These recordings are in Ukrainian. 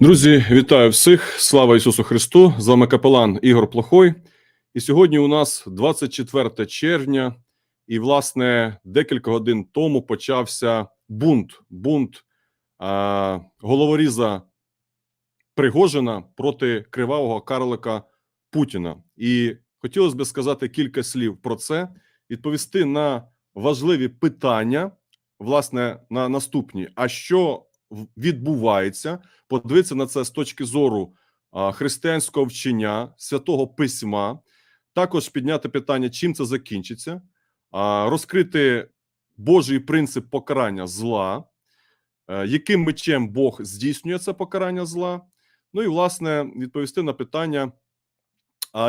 Друзі, вітаю всіх! Слава Ісусу Христу! З вами капелан Ігор Плохой. І сьогодні у нас 24 червня, і, власне, декілька годин тому почався бунт. Бунт а, головоріза Пригожина проти кривавого карлика Путіна. І хотілося б сказати кілька слів про це, відповісти на важливі питання, власне, на наступні. А що відбувається? подивитися на це з точки зору християнського вчення, святого письма, також підняти питання, чим це закінчиться, розкрити Божий принцип покарання зла, е, яким мечем Бог здійснює це покарання зла. Ну і власне відповісти на питання,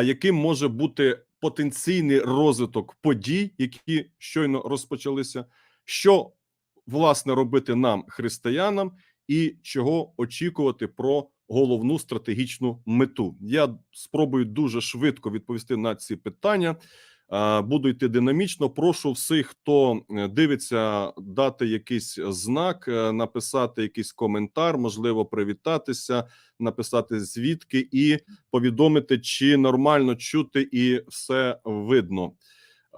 яким може бути потенційний розвиток подій, які щойно розпочалися, що власне робити нам, християнам, і чого очікувати про головну стратегічну мету. Я спробую дуже швидко відповісти на ці питання. Е, Буду йти динамічно. Прошу всіх, хто е, дивиться, дати якийсь знак, е, написати якийсь коментар, можливо, привітатися, написати звідки і повідомити, чи нормально чути і все видно.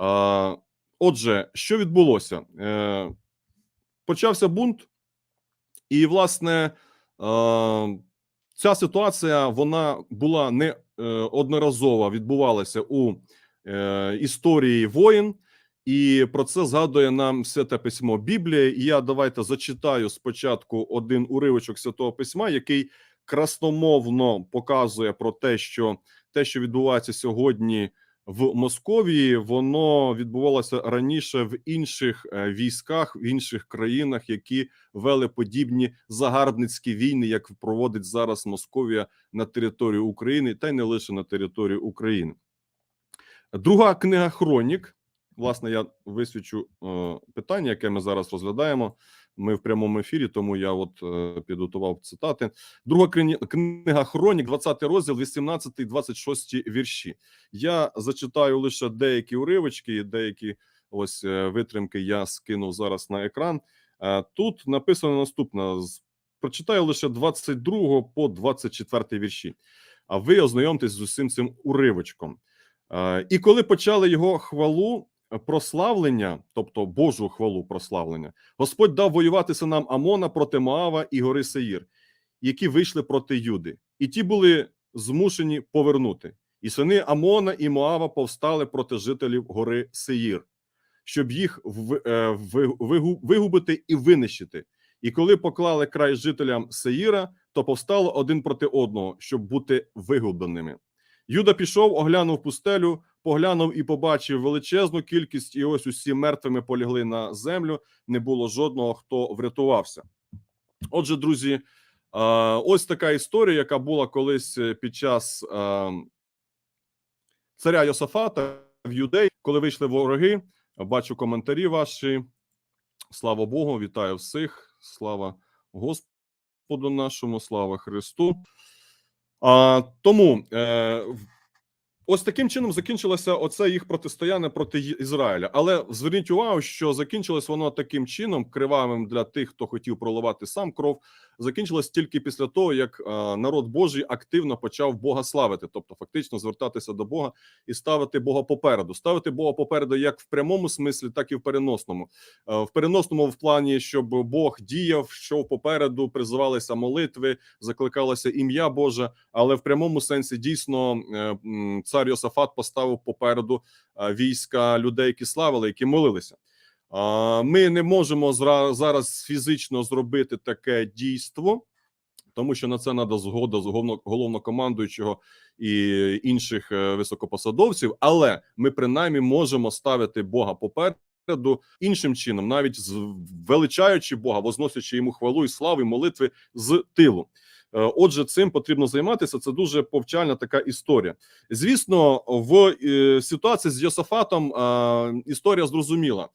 Е, Отже, що відбулося? Почався бунт. І, власне, е, ця ситуація вона була не е, одноразова, відбувалася у е, історії воїн, і про це згадує нам святе письмо Біблія. І я давайте зачитаю спочатку один уривочок святого письма, який красномовно показує про те, що те, що відбувається сьогодні в Московії, воно відбувалося раніше в інших е, військах, в інших країнах, які вели подібні загарбницькі війни, як проводить зараз Московія на території України, та й не лише на території України. Друга книга Хронік. Власне, я висвічу е, питання, яке ми зараз розглядаємо. Ми в прямому ефірі, тому я от е, підготував цитати. Друга книга Хронік, 20 розділ, 18-26 вірші. Я зачитаю лише деякі уривочки, деякі ось е, витримки я скинув зараз на екран. Е, Тут написано наступне: прочитаю лише 22 по 24 вірші. А ви ознайомтесь з усім цим уривочком. Е, І коли почали його хвалу, прославлення, тобто Божу хвалу прославлення, Господь дав воювати синам Амона проти Моава і гори Сеїр, які вийшли проти Юди, і ті були змушені повернути. І сини Амона і Моава повстали проти жителів гори Сеїр, щоб їх е, ви- вигу- вигубити і винищити. І коли поклали край жителям Сеїра, то повстало один проти одного, щоб бути вигубленими. Юда пішов, оглянув пустелю, поглянув і побачив величезну кількість, і ось усі мертвими полягли на землю. Не було жодного, хто врятувався. Отже, друзі, ось така історія, яка була колись е, під час царя Йосафата в Юдеї, коли вийшли вороги. Бачу коментарі ваші. Слава Богу, вітаю всіх. Слава Господу нашому, слава Христу. А, тому е, ось таким чином закінчилося оце їх протистояння проти Ізраїля. Але зверніть увагу, що закінчилось воно таким чином, кривавим для тих, хто хотів проливати сам кров. Закінчилось тільки після того, як е, народ Божий активно почав Бога славити, тобто фактично звертатися до Бога і ставити Бога попереду, ставити Бога попереду як в прямому смислі, так і в переносному. Е, В переносному в плані, щоб Бог діяв, що попереду призивалися молитви, закликалося ім'я Боже, але в прямому сенсі дійсно е, м, цар Йосафат поставив попереду е, війська людей, які славили, які молилися. Ми не можемо зараз фізично зробити таке дійство, тому що на це треба згода з головно- головнокомандуючого і інших е, високопосадовців. Але ми принаймні можемо ставити Бога попереду іншим чином, навіть величаючи Бога, возносячи йому хвалу і славу і молитви з тилу. Е, Отже, цим потрібно займатися. Це дуже повчальна така історія. Звісно, в е, ситуації з Йосафатом е, історія зрозуміла.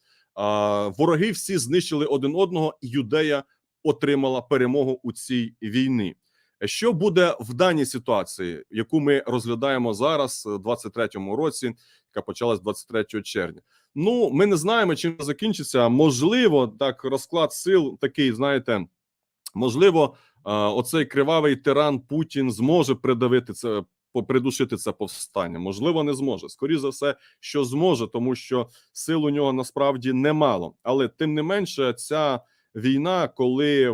Вороги всі знищили один одного, і юдея отримала перемогу у цій війні. Що буде в даній ситуації, яку ми розглядаємо зараз, у 23-му році, яка почалась 23 червня? Ну, ми не знаємо, чим закінчиться. Можливо, так розклад сил такий, знаєте, можливо, оцей кривавий тиран Путін зможе придавити це, придушити це повстання. Можливо, не зможе. Скоріше за все, що зможе, тому що сил у нього насправді немало. Але тим не менше, ця війна, коли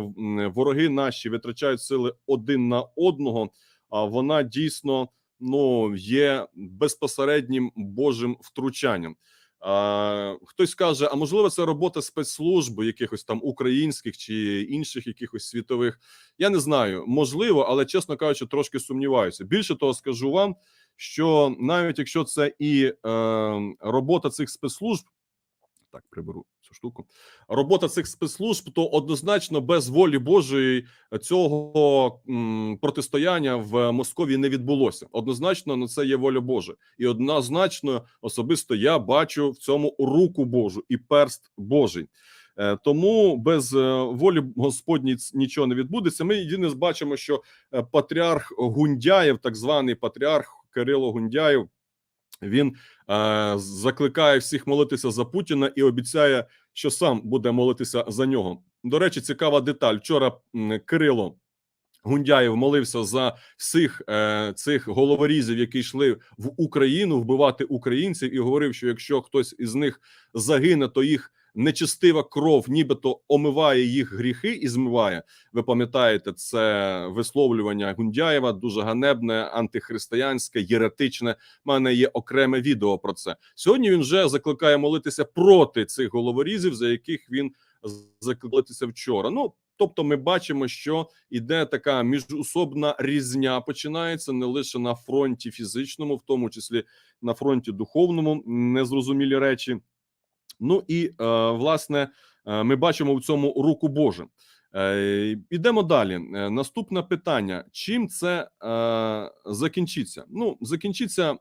вороги наші витрачають сили один на одного, а вона дійсно ну є безпосереднім божим втручанням. А, хтось каже, а можливо, це робота спецслужб, якихось там українських чи інших якихось світових. Я не знаю, можливо, але чесно кажучи, трошки сумніваюся. Більше того, скажу вам, що навіть якщо це і е, робота цих спецслужб, так приберу цю штуку. Робота цих спецслужб, то однозначно без волі Божої цього м, протистояння в Московії не відбулося. Однозначно, на це є воля Божа, і однозначно особисто я бачу в цьому руку Божу і перст Божий. Е, Тому без е, волі Господній ц- нічого не відбудеться. Ми єдине бачимо, що е, патріарх Гундяєв, так званий патріарх Кирило Гундяєв, він закликає всіх молитися за Путіна і обіцяє, що сам буде молитися за нього. До речі, цікава деталь. Вчора Кирило Гундяєв молився за всіх е, цих головорізів, які йшли в Україну вбивати українців, і говорив, що якщо хтось із них загине, то їх нечистива кров, нібито омиває їх гріхи і змиває. Ви пам'ятаєте це висловлювання Гундяєва, дуже ганебне, антихристиянське, єретичне. У мене є окреме відео про це. Сьогодні він вже закликає молитися проти цих головорізів, за яких він закликатися вчора. Ну тобто, ми бачимо, що іде така міжусобна різня. Починається не лише на фронті фізичному, в тому числі на фронті духовному, незрозумілі речі. Ну і е, власне е, ми бачимо в цьому руку Божу. Е, Ідемо далі. Наступне питання: чим це закінчиться? Ну, закінчиться.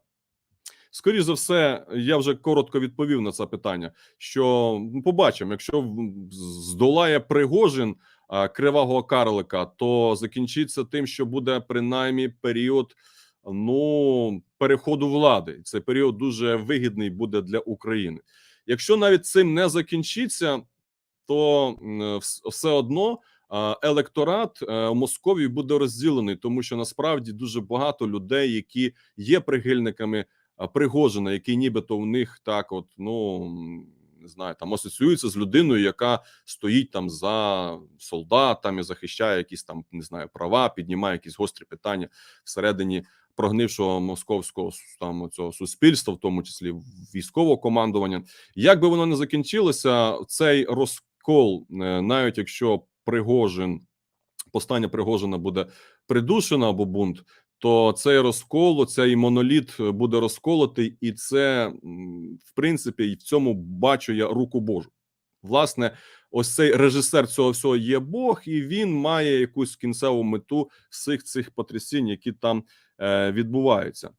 Скоріше за все, я вже коротко відповів на це питання. Що ну, побачимо, якщо здолає Пригожин кривавого карлика, то закінчиться тим, що буде принаймні період ну переходу влади. Цей період дуже вигідний буде для України. Якщо навіть цим не закінчиться, то все одно електорат е, в Московії буде розділений, тому що насправді дуже багато людей, які є прихильниками Пригожина, які нібито у них так, от ну не знаю, там асоціюються з людиною, яка стоїть там за солдатами, захищає якісь там не знаю права, піднімає якісь гострі питання всередині прогнившого московського там цього суспільства, в тому числі військового командування. Як би воно не закінчилося, цей розкол, е, навіть якщо Пригожин, повстання Пригожина буде придушено або бунт, то цей розкол, цей моноліт е, буде розколотий, і це в принципі і в цьому бачу я руку Божу. Власне, ось цей режисер цього всього є Бог, і він має якусь кінцеву мету всіх цих потрясінь, які там відбуваються.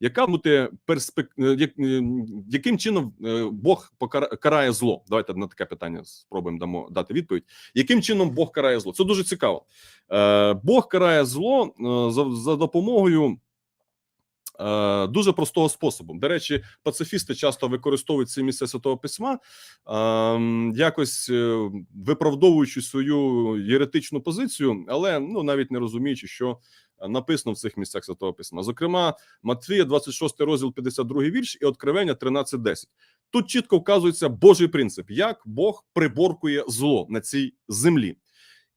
Яка бути перспек... е, е, яким чином е, Бог карає зло? Давайте на таке питання спробуємо дамо дати відповідь. Яким чином Бог карає зло? Це дуже цікаво. Е, Бог карає зло е, за, допомогою е, дуже простого способу. До речі, пацифісти часто використовують ці місця святого письма, е, якось е, виправдовуючи свою єретичну позицію, але ну навіть не розуміючи, що е, написано в цих місцях святого письма. Зокрема, Матвія, 26 розділ, 52 вірш і Откровення 13.10. Тут чітко вказується Божий принцип, як Бог приборкує зло на цій землі.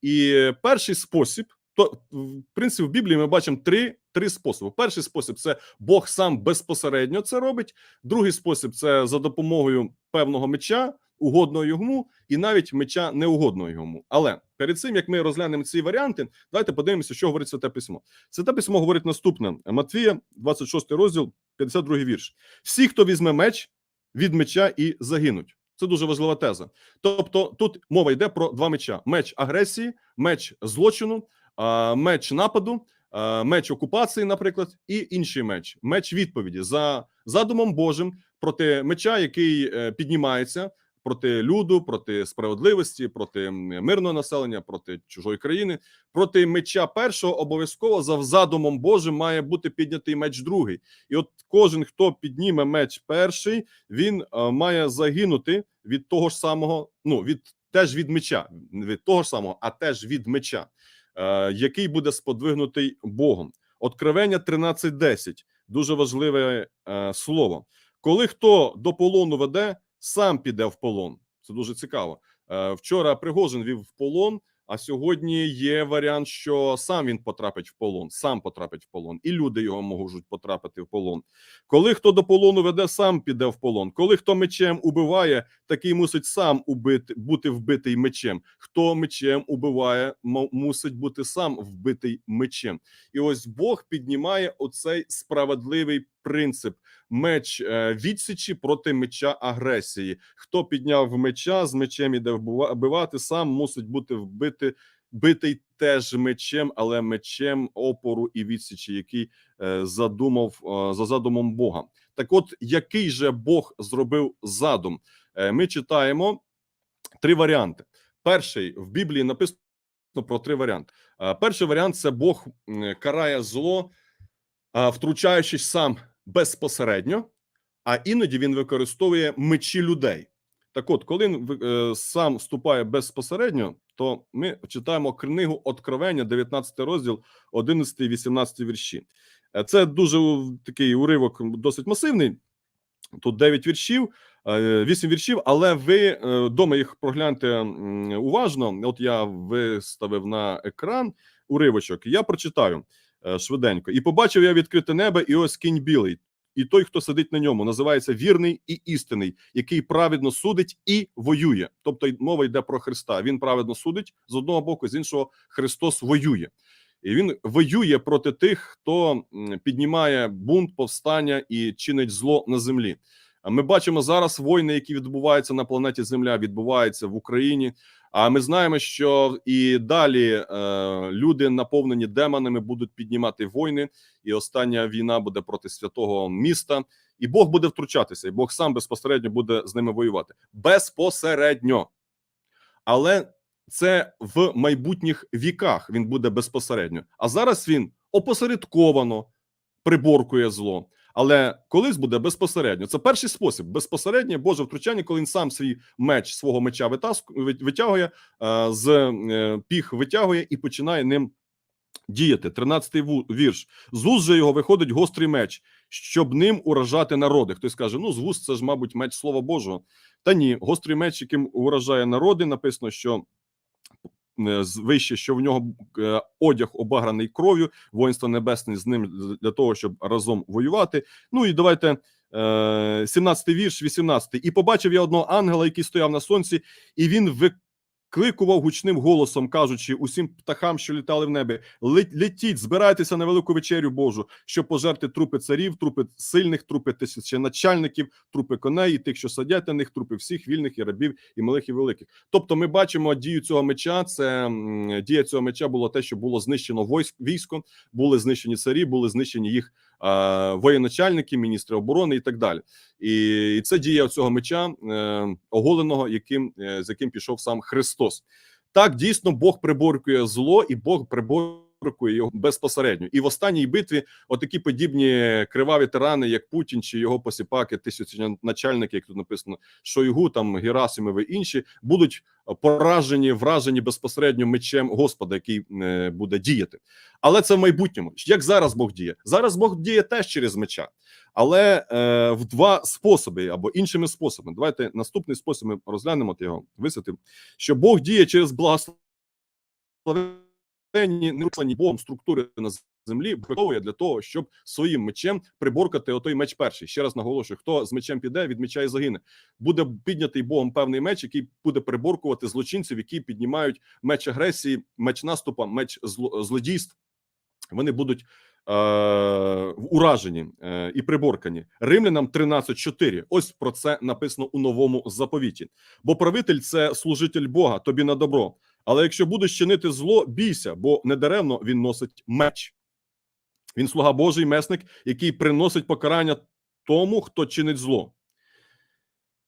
І е, перший спосіб, то в принципі в Біблії ми бачимо три, три способи. Перший спосіб це Бог сам безпосередньо це робить. Другий спосіб це за допомогою певного меча, угодного йому, і навіть меча неугодного йому. Але перед цим як ми розглянемо ці варіанти, давайте подивимося, що говорить святе письмо. Святе письмо говорить наступне: Матвія, 26 розділ, 52 вірш. Всі, хто візьме меч від меча і загинуть. Це дуже важлива теза. Тобто, тут мова йде про два меча: меч агресії, меч злочину, меч нападу, меч окупації, наприклад, і інший меч меч відповіді за задумом Божим проти меча, який е, піднімається проти люду, проти справедливості, проти мирного населення, проти чужої країни. Проти меча першого обов'язково за задумом Божим має бути піднятий меч другий. І от кожен, хто підніме меч перший, він е, має загинути від того ж самого, ну від теж від меча, від того ж самого, а теж від меча, е, який буде сподвигнутий Богом. Откровення 13.10. Дуже важливе е, слово. Коли хто до полону веде, сам піде в полон. Це дуже цікаво. Е, вчора Пригожин вів в полон. А сьогодні є варіант, що сам він потрапить в полон, сам потрапить в полон, і люди його можуть потрапити в полон. Коли хто до полону веде, сам піде в полон. Коли хто мечем убиває, такий мусить сам убити, бути вбитий мечем. Хто мечем убиває, мусить бути сам вбитий мечем. І ось Бог піднімає оцей справедливий принцип: меч е, відсічі проти меча агресії. Хто підняв меча з мечем іде вбива- вбивати, сам мусить бути вбити. Битий теж мечем, але мечем опору і відсічі, який е, задумав е, за задумом Бога. Так, от який же Бог зробив задум? Ми читаємо три варіанти. Перший в Біблії написано про три варіанти. Перший варіант це Бог карає зло, втручаючись сам безпосередньо, а іноді він використовує мечі людей. Так, от, коли він е, сам вступає безпосередньо, то ми читаємо книгу Откровення, 19 розділ, 11-18 вірші. Е, Це дуже такий уривок досить масивний. Тут 9 віршів, 8 віршів, але ви вдома їх прогляньте уважно. От я виставив на екран уривочок. Я прочитаю е, швиденько. І побачив я відкрите небо, і ось кінь білий. І той, хто сидить на ньому, називається вірний і істинний, який праведно судить і воює. Тобто мова йде про Христа. Він праведно судить з одного боку, з іншого Христос воює. І він воює проти тих, хто піднімає бунт, повстання і чинить зло на землі. Ми бачимо зараз війни, які відбуваються на планеті Земля, відбуваються в Україні. А ми знаємо, що і далі е, люди, наповнені демонами, будуть піднімати війни, і остання війна буде проти святого міста, і Бог буде втручатися, і Бог сам безпосередньо буде з ними воювати. Безпосередньо. Але це в майбутніх віках він буде безпосередньо. А зараз він опосередковано приборкує зло. Але колись буде безпосередньо. Це перший спосіб безпосереднє Боже втручання, коли він сам свій меч свого меча витягує, е, з е, піх витягує і починає ним діяти. 13-й ву- вірш. З же його виходить гострий меч, щоб ним уражати народи. Хтось каже: ну з вуст це ж, мабуть, меч Слова Божого. Та ні, гострий меч, яким уражає народи, написано, що вище, що в нього е, одяг обаграний кров'ю, воїнство небесне з ним для того, щоб разом воювати. Ну і давайте. е, 17 вірш, 18. І побачив я одного ангела, який стояв на сонці, і він викликував гучним голосом, кажучи усім птахам, що літали в небі: «Лет- летіть, збирайтеся на велику вечерю Божу, щоб пожерти трупи царів, трупи сильних, трупи тисяченачальників, трупи коней, і тих, що садять на них, трупи всіх вільних і рабів, і малих і великих. Тобто, ми бачимо дію цього меча. Це дія цього меча було те, що було знищено військо, були знищені царі, були знищені їх воєначальники, міністри оборони і так далі. І, це дія цього меча е, оголеного, яким е, з яким пішов сам Христос. Так дійсно Бог приборкує зло, і Бог приборкує його безпосередньо. І в останній битві отакі подібні криваві тирани, як Путін чи його посіпаки, тисячоначальники, як тут написано, Шойгу, там Герасимови інші, будуть поражені, вражені безпосередньо мечем Господа, який е, буде діяти. Але це в майбутньому. Як зараз Бог діє? Зараз Бог діє теж через меча, але е, в два способи або іншими способами. Давайте наступний спосіб ми розглянемо його висвітив, що Бог діє через благословенні, неруслані Богом структури на землі, готовує для того, щоб своїм мечем приборкати отой меч перший. Ще раз наголошую: хто з мечем піде, від меча і загине. Буде піднятий Богом певний меч, який буде приборкувати злочинців, які піднімають меч агресії, меч наступа, меч зло- злодійств. Вони будуть е, уражені е, і приборкані. Римлянам 13.4. Ось про це написано у новому заповіті. Бо правитель це служитель Бога, тобі на добро. Але якщо будеш чинити зло, бійся, бо недаремно він носить меч. Він слуга Божий, месник, який приносить покарання тому, хто чинить зло.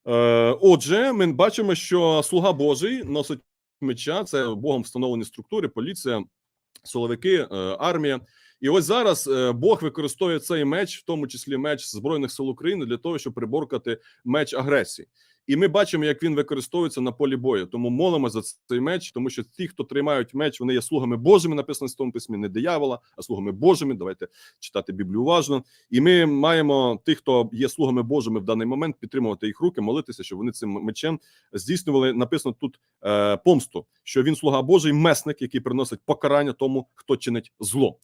Е, отже, ми бачимо, що слуга Божий носить меча, це Богом встановлені структури, поліція, силовики, е, армія. І ось зараз е, Бог використовує цей меч, в тому числі меч збройних сил України, для того, щоб приборкати меч агресії. І ми бачимо, як він використовується на полі бою. Тому молимо за цей меч, тому що ті, хто тримають меч, вони є слугами Божими, написано в тому письмі, не диявола, а слугами Божими. Давайте читати Біблію уважно. І ми маємо тих, хто є слугами Божими в даний момент, підтримувати їх руки, молитися, щоб вони цим мечем здійснювали. Написано тут е, помсту, що він слуга Божий, месник, який приносить покарання тому, хто чинить зло.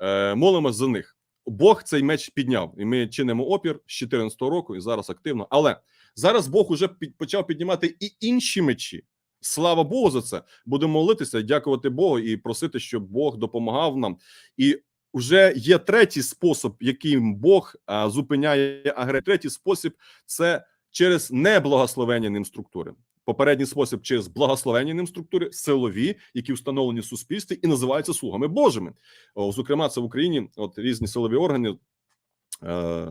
Е, молимось за них. Бог цей меч підняв, і ми чинимо опір з 14 року, і зараз активно. Але зараз Бог уже почав піднімати і інші мечі. Слава Богу за це. Будемо молитися, дякувати Богу і просити, щоб Бог допомагав нам. І вже є третій спосіб, яким Бог зупиняє агресію. Третій спосіб це через неблагословення ним структури. Попередній спосіб через благословення ним структури, силові, які встановлені в суспільстві і називаються слугами Божими. О, Зокрема, це в Україні от різні силові органи, е,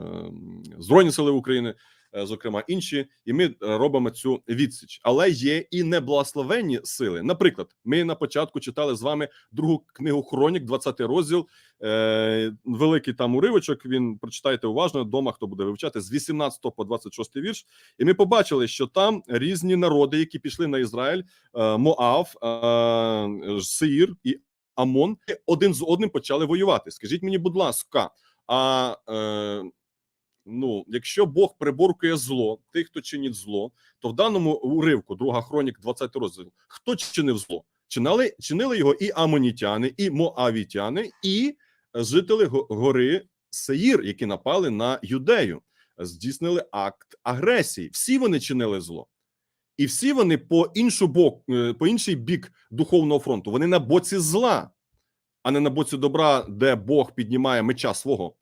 Збройні сили України, зокрема інші, і ми е, робимо цю відсіч. Але є і неблагословенні сили. Наприклад, ми на початку читали з вами другу книгу Хронік, 20 розділ. Е, великий там уривочок. Він прочитайте уважно вдома, хто буде вивчати з 18 по 26 вірш. І ми побачили, що там різні народи, які пішли на Ізраїль, е, Моав, е, Сеїр і Амон, один з одним почали воювати. Скажіть мені, будь ласка, а е, ну, якщо Бог приборкує зло, тих, хто чинить зло, то в даному уривку, друга хронік, 20 розділ, хто чинив зло? Чинали, чинили його і амонітяни, і моавітяни, і жителі гори Сеїр, які напали на юдею, здійснили акт агресії. Всі вони чинили зло. І всі вони по іншу бок, е, по інший бік духовного фронту. Вони на боці зла, а не на боці добра, де Бог піднімає меча свого.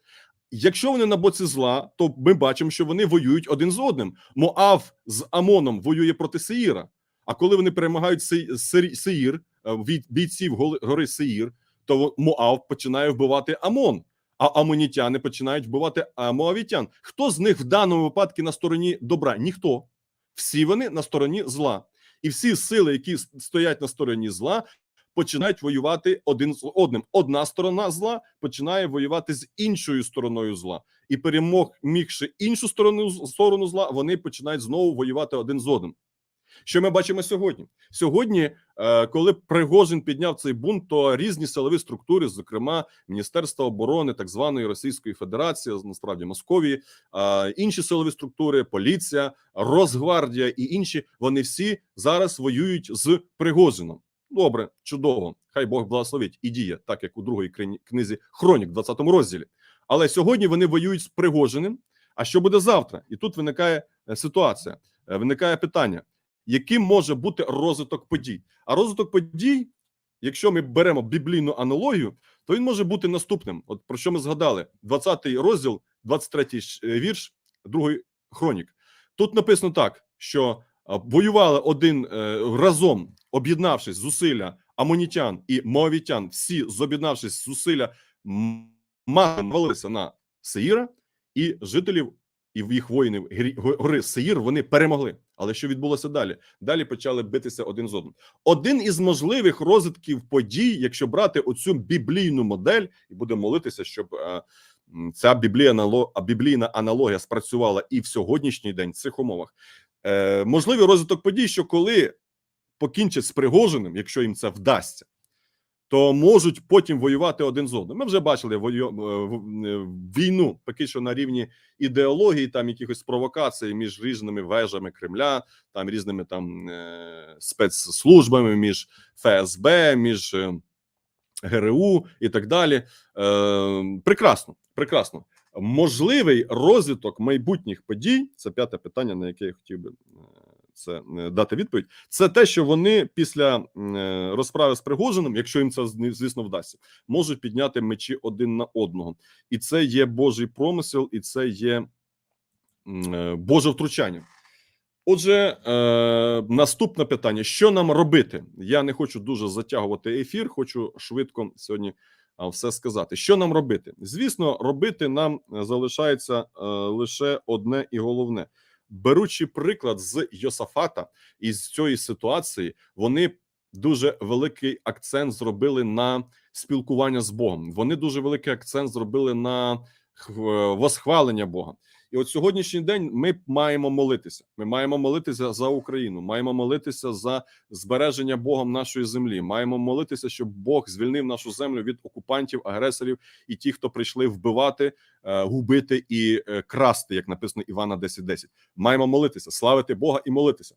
Якщо вони на боці зла, то ми бачимо, що вони воюють один з одним. Моав з Амоном воює проти Сеїра. А коли вони перемагають Се- Сеїр, е, бійців гори Сеїр, то Моав починає вбивати Амон, а амонітяни починають вбивати моавітян. Хто з них в даному випадку на стороні добра? Ніхто. Всі вони на стороні зла. І всі сили, які стоять на стороні зла, починають воювати один з одним. Одна сторона зла починає воювати з іншою стороною зла, і перемогши іншу сторону сторону зла, вони починають знову воювати один з одним. Що ми бачимо сьогодні? Сьогодні, е, коли Пригожин підняв цей бунт, то різні силові структури, зокрема Міністерство оборони так званої Російської Федерації, насправді Московії, е, інші силові структури, поліція, Росгвардія і інші, вони всі зараз воюють з Пригожином. Добре, чудово. Хай Бог благословить і діє, так як у другій книзі Хронік, 20-му розділі. Але сьогодні вони воюють з Пригожиним. А що буде завтра? І тут виникає е, ситуація, е, виникає питання: яким може бути розвиток подій? А розвиток подій, якщо ми беремо біблійну аналогію, то він може бути наступним. От про що ми згадали: 20-й розділ, 23 ш- е, вірш, другий хронік. Тут написано так, що воювали один е, разом, об'єднавшись зусилля амонітян і моавітян, всі зоб'єднавшись зусилля, м- магом валилися на Сеїра і жителів і їх воїнів гори Сеїр вони перемогли. Але що відбулося далі? Далі почали битися один з одним. Один із можливих розвитків подій, якщо брати оцю біблійну модель, і будемо молитися, щоб е, ця біблійна, біблійна аналогія спрацювала і в сьогоднішній день в цих умовах. Е, можливий розвиток подій, що коли покінчать з Пригожиним, якщо їм це вдасться, то можуть потім воювати один з одним. Ми вже бачили вою... е, е, війну, поки що на рівні ідеології, там якихось провокацій між різними вежами Кремля, там різними там е... спецслужбами, між ФСБ, між е... ГРУ і так далі. Е... Прекрасно, прекрасно. Можливий розвиток майбутніх подій. Це п'яте питання, на яке я хотів би е, це е, дати відповідь. Це те, що вони після е, розправи з Пригожиним, якщо їм це звісно вдасться, можуть підняти мечі один на одного, і це є Божий промисел, і це є Боже втручання. Отже, е, наступне питання: що нам робити? Я не хочу дуже затягувати ефір, хочу швидко сьогодні все сказати. Що нам робити? Звісно, робити нам е, залишається е, лише одне і головне. Беручи приклад з Йосафата із цієї ситуації, вони дуже великий акцент зробили на спілкування з Богом. Вони дуже великий акцент зробили на е, восхвалення Бога. І от сьогоднішній день ми маємо молитися. Ми маємо молитися за Україну, маємо молитися за збереження Богом нашої землі. Маємо молитися, щоб Бог звільнив нашу землю від окупантів, агресорів і ті, хто прийшли вбивати, е, губити і е, красти, як написано Івана 10.10. Маємо молитися, славити Бога і молитися.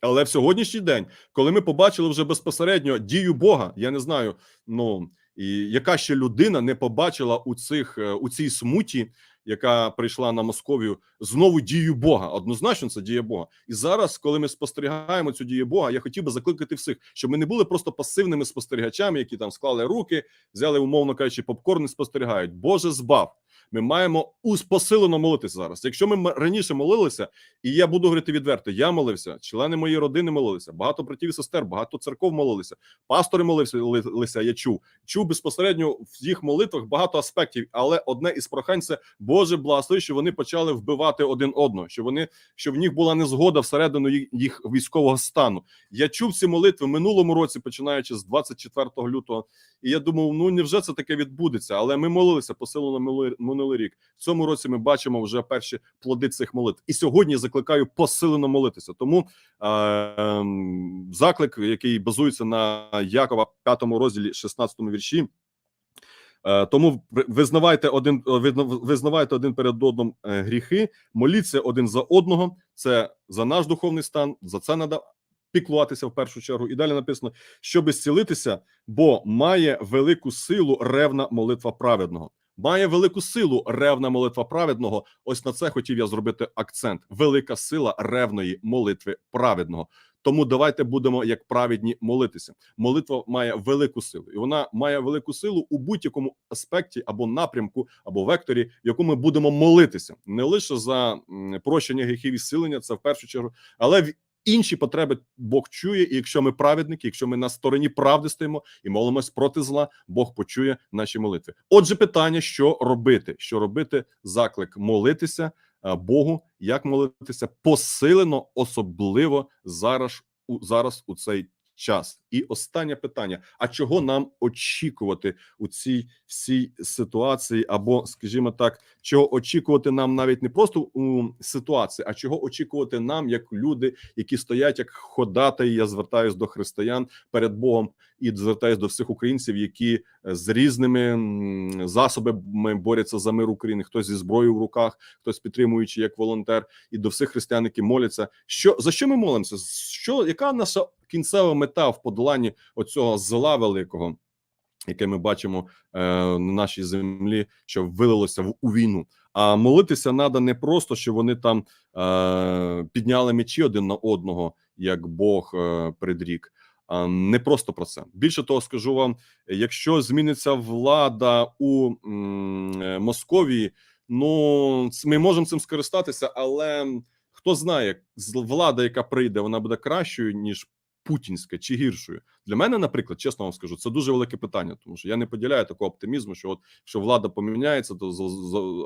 Але в сьогоднішній день, коли ми побачили вже безпосередньо дію Бога, я не знаю, ну і яка ще людина не побачила у цих е, у цій смуті, яка прийшла на Московію, знову дію Бога. Однозначно, це дія Бога. І зараз, коли ми спостерігаємо цю дію Бога, я хотів би закликати всіх, щоб ми не були просто пасивними спостерігачами, які там склали руки, взяли, умовно кажучи, попкорн і спостерігають. Боже збав. Ми маємо ус- посилено молитися зараз. Якщо ми раніше молилися, і я буду говорити відверто, я молився, члени моєї родини молилися, багато братів і сестер, багато церков молилися, пастори молився, ли- лися, я чув. Чув безпосередньо в їх молитвах багато аспектів, але одне із прохань це Боже благослови, що вони почали вбивати один одного, що вони що в них була незгода всередину їх, військового стану. Я чув ці молитви минулому році, починаючи з 24 лютого, і я думав, ну невже це таке відбудеться? Але ми молилися посилено минулий, минулий рік. В цьому році ми бачимо вже перші плоди цих молитв. І сьогодні закликаю посилено молитися. Тому е, ем, заклик, який базується на Якова 5 розділі 16 вірші. Е, Тому визнавайте один е, визнавайте один перед одним е, гріхи, моліться один за одного. Це за наш духовний стан. За це треба піклуватися в першу чергу. І далі написано, щоб зцілитися, бо має велику силу ревна молитва праведного. Має велику силу ревна молитва праведного. Ось на це хотів я зробити акцент. Велика сила ревної молитви праведного. Тому давайте будемо як праведні молитися. Молитва має велику силу, і вона має велику силу у будь-якому аспекті або напрямку, або векторі, в якому ми будемо молитися, не лише за прощення гріхів і зцілення, це в першу чергу, але в інші потреби Бог чує. І якщо ми праведники, якщо ми на стороні правди стоїмо і молимось проти зла, Бог почує наші молитви. Отже, питання: що робити? Що робити? Заклик молитися е, Богу, як молитися посилено, особливо зараз зараз у цей час. І останнє питання: а чого нам очікувати у цій всій ситуації, або, скажімо так, чого очікувати нам навіть не просто у ситуації, а чого очікувати нам, як люди, які стоять як ходатаї, я звертаюсь до християн перед Богом і звертаюсь до всіх українців, які е, з різними засобами борються за мир України. Хтось зі зброєю в руках, хтось підтримуючи як волонтер, і до всіх християн, які моляться. Що за що ми молимося? Що яка наша кінцева мета в подоланні оцього зла великого? Яке ми бачимо е, на нашій землі, що вилилося в у війну. А молитися треба не просто, що вони там е, підняли мечі один на одного, як Бог е, предрік. А не просто про це. Більше того, скажу вам: якщо зміниться влада у м, е, Московії, ну ми можемо цим скористатися, але хто знає, влада, яка прийде, вона буде кращою ніж путінська чи гіршою. Для мене, наприклад, чесно вам скажу, це дуже велике питання, тому що я не поділяю такого оптимізму, що от що влада поміняється, то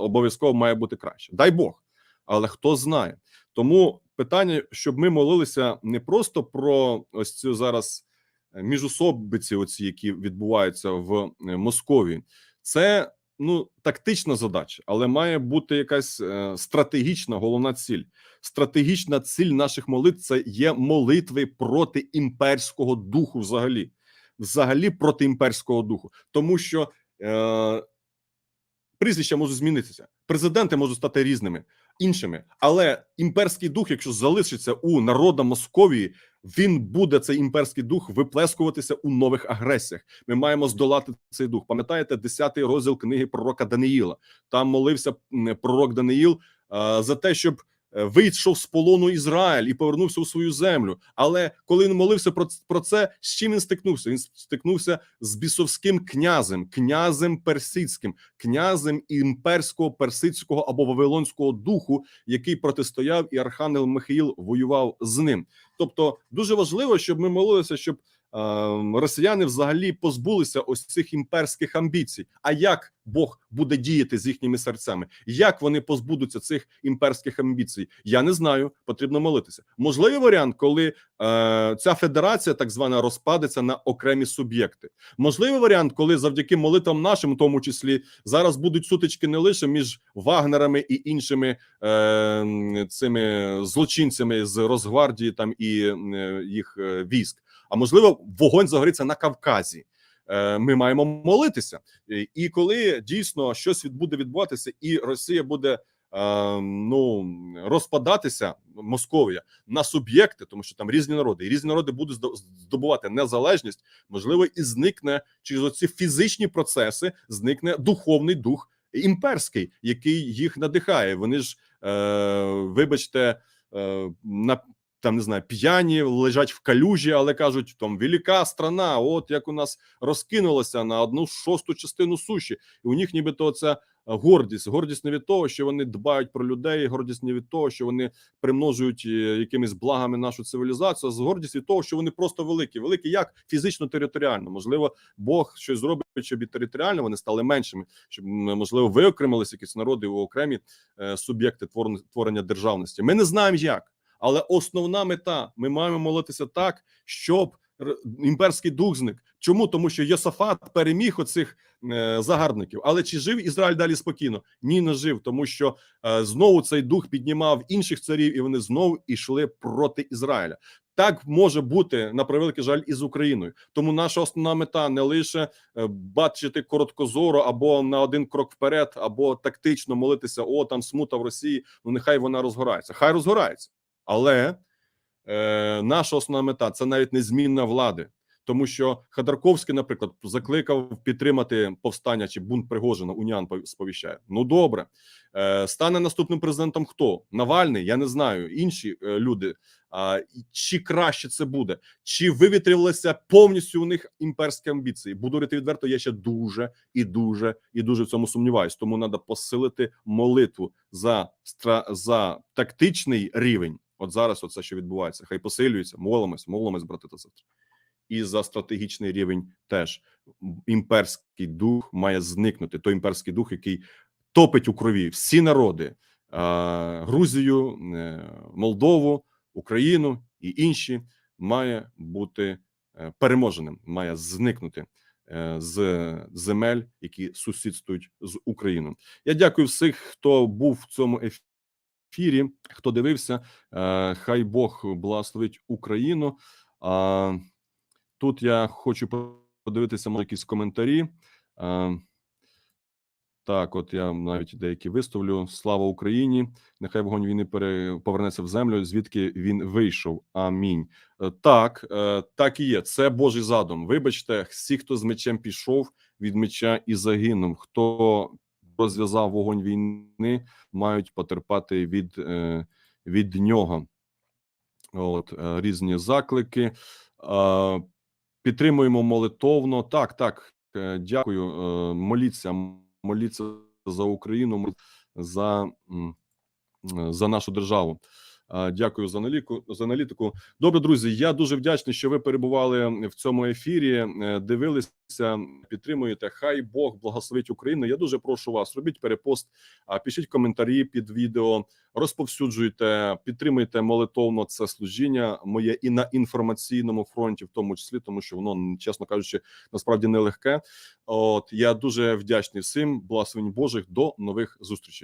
обов'язково має бути краще. Дай Бог, але хто знає. Тому питання, щоб ми молилися не просто про ось цю зараз е, міжусобиці, оці які відбуваються в е, Московії, це ну тактична задача, але має бути якась е, стратегічна головна ціль. Стратегічна ціль наших молитв це є молитви проти імперського духу, взагалі, взагалі проти імперського духу, тому що е, прізвища можуть змінитися, президенти можуть стати різними, іншими, але імперський дух, якщо залишиться у народа Московії, він буде цей імперський дух виплескуватися у нових агресіях. Ми маємо здолати цей дух. Пам'ятаєте, 10-й розділ книги пророка Даниїла? Там молився пророк Даниїл за те, щоб вийшов з полону Ізраїль і повернувся у свою землю. Але коли він молився про, про це, з чим він стикнувся? Він стикнувся з бісовським князем, князем персидським, князем імперського персидського або вавилонського духу, який протистояв, і архангел Михаїл воював з ним. Тобто, дуже важливо, щоб ми молилися, щоб росіяни взагалі позбулися ось цих імперських амбіцій. А як Бог буде діяти з їхніми серцями? Як вони позбудуться цих імперських амбіцій? Я не знаю. Потрібно молитися. Можливий варіант, коли е, ця федерація так звана розпадеться на окремі суб'єкти. Можливий варіант, коли завдяки молитвам нашим, в тому числі, зараз будуть сутички не лише між вагнерами і іншими е, цими злочинцями з Росгвардії там і е, їх е, військ. А можливо, вогонь загориться на Кавказі. Е, Ми маємо молитися, І- коли дійсно щось буде відбуватися, і Росія буде е, ну розпадатися, Московія на суб'єкти, тому що там різні народи, і різні народи будуть здобувати незалежність. Можливо, і зникне через оці фізичні процеси, зникне духовний дух імперський, який їх надихає. Вони ж, е, вибачте, на там не знаю, п'яні лежать в калюжі, але кажуть, там велика страна. От як у нас розкинулося на одну шосту частину суші, і у них нібито це гордість. Гордість не від того, що вони дбають про людей, гордість не від того, що вони примножують е, якимись благами нашу цивілізацію. а з гордість від того, що вони просто великі. Великі як фізично територіально. Можливо, Бог щось зробить, щоб і територіально вони стали меншими, щоб можливо виокремилися якісь народи у окремі е, суб'єкти твор- творення державності. Ми не знаємо як. Але основна мета: ми маємо молитися так, щоб імперський дух зник. Чому? Тому що Йосафат переміг оцих е, загарбників. Але чи жив Ізраїль далі спокійно? Ні, не жив, тому що е, знову цей дух піднімав інших царів, і вони знову йшли проти Ізраїля. Так може бути на превеликий жаль і з Україною. Тому наша основна мета не лише е, бачити короткозоро або на один крок вперед, або тактично молитися: о, там смута в Росії. Ну нехай вона розгорається. Хай розгорається. Але е, наша основна мета це навіть не змінна влади, тому що Ходорковський, наприклад, закликав підтримати повстання чи бунт Пригожина. Уніан пов- сповіщає. Ну добре, е, стане наступним президентом. Хто Навальний? Я не знаю. Інші е, люди. А чи краще це буде? Чи вивітрилися повністю у них імперські амбіції? Буду говорити відверто. Я ще дуже і дуже і дуже в цьому сумніваюсь. Тому треба посилити молитву за за тактичний рівень. От зараз, оце що відбувається, хай посилюється, молимось, молимось, брати та сестри. І за стратегічний рівень теж імперський дух має зникнути. Той імперський дух, який топить у крові всі народи: Грузію, е, Молдову, Україну і інші, має бути е, переможеним, має зникнути е, з земель, які сусідствують з Україною. Я дякую всіх, хто був в цьому ефірі, хто дивився. Е, Хай Бог благословить Україну. Тут я хочу подивитися може, якісь коментарі. Е, Так, от я навіть деякі виставлю. Слава Україні! Нехай вогонь війни повернеться в землю, звідки він вийшов. Амінь. Е, Так, так і є. Це Божий задум. Вибачте, всі, хто з мечем пішов від меча і загинув, хто розв'язав вогонь війни, мають потерпати від, е, від нього. От е, різні заклики. Е, Підтримуємо молитовно. Так, так. Дякую. Моліться, моліться за Україну, за, за нашу державу. Дякую за аналітику. За аналітику. Добре, друзі. Я дуже вдячний, що ви перебували в цьому ефірі. е, Дивилися, підтримуєте. Хай Бог благословить Україну. Я дуже прошу вас. Робіть перепост, пишіть коментарі під відео, розповсюджуйте, підтримуйте молитовно це служіння моє і на інформаційному фронті, в тому числі, тому що воно, чесно кажучи, насправді нелегке. От я дуже вдячний всім. Благословень Божих. До нових зустрічей.